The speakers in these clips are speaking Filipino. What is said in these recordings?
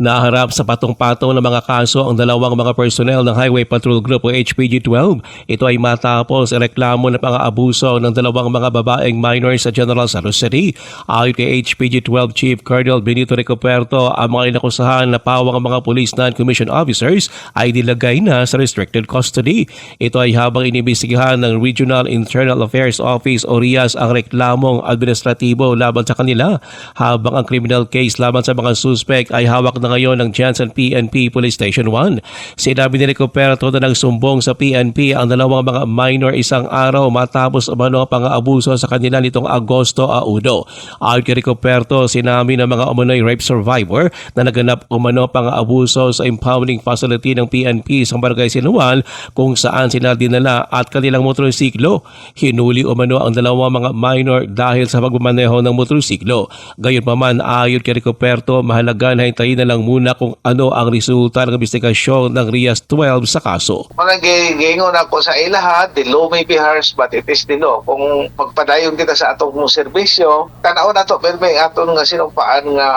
Naharap sa patong-patong ng mga kaso ang dalawang mga personnel ng Highway Patrol Group o HPG-12. Ito ay matapos reklamo ng mga abuso ng dalawang mga babaeng minors sa General Santos City. Ayon kay HPG-12 Chief Colonel Benito Ricoperto, ang mga inakusahan na pawang mga police non-commissioned officers ay nilagay na sa restricted custody. Ito ay habang inibisigahan ng Regional Internal Affairs Office o RIAS ang reklamong administratibo laban sa kanila habang ang criminal case laban sa mga suspect ay hawak na ngayon ng Jansen PNP Police Station 1. Sinabi ni Ricoperto na nagsumbong sa PNP ang dalawang mga minor isang araw matapos umano ang pang-aabuso sa kanila nitong Agosto a uno. Ayon kay Ricoperto, sinabi ng mga umano'y rape survivor na naganap umano pang-aabuso sa impounding facility ng PNP sa Barangay Sinuan kung saan sila dinala at kanilang motorsiklo. Hinuli umano ang dalawang mga minor dahil sa pagmamaneho ng motorsiklo. Gayunpaman, ayon kay Ricoperto, mahalaga na hintayin na lang muna kung ano ang resulta ng investigasyon ng RIAS 12 sa kaso. Mga gi- giingon ako sa ilahat, the law may be harsh but it is the law. Kung magpadayon kita sa atong serbisyo, tanaw na to, pero may aton nga sinumpaan nga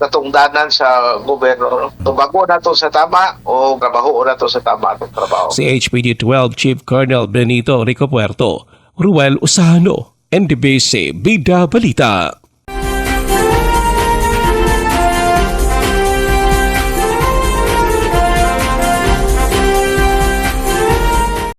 katungdanan sa gobyerno. Tubago na to sa tama o trabaho na to sa tama atong trabaho. Si HPD-12 Chief Colonel Benito Rico Puerto, Ruel Usano, NDBC Bida Balita.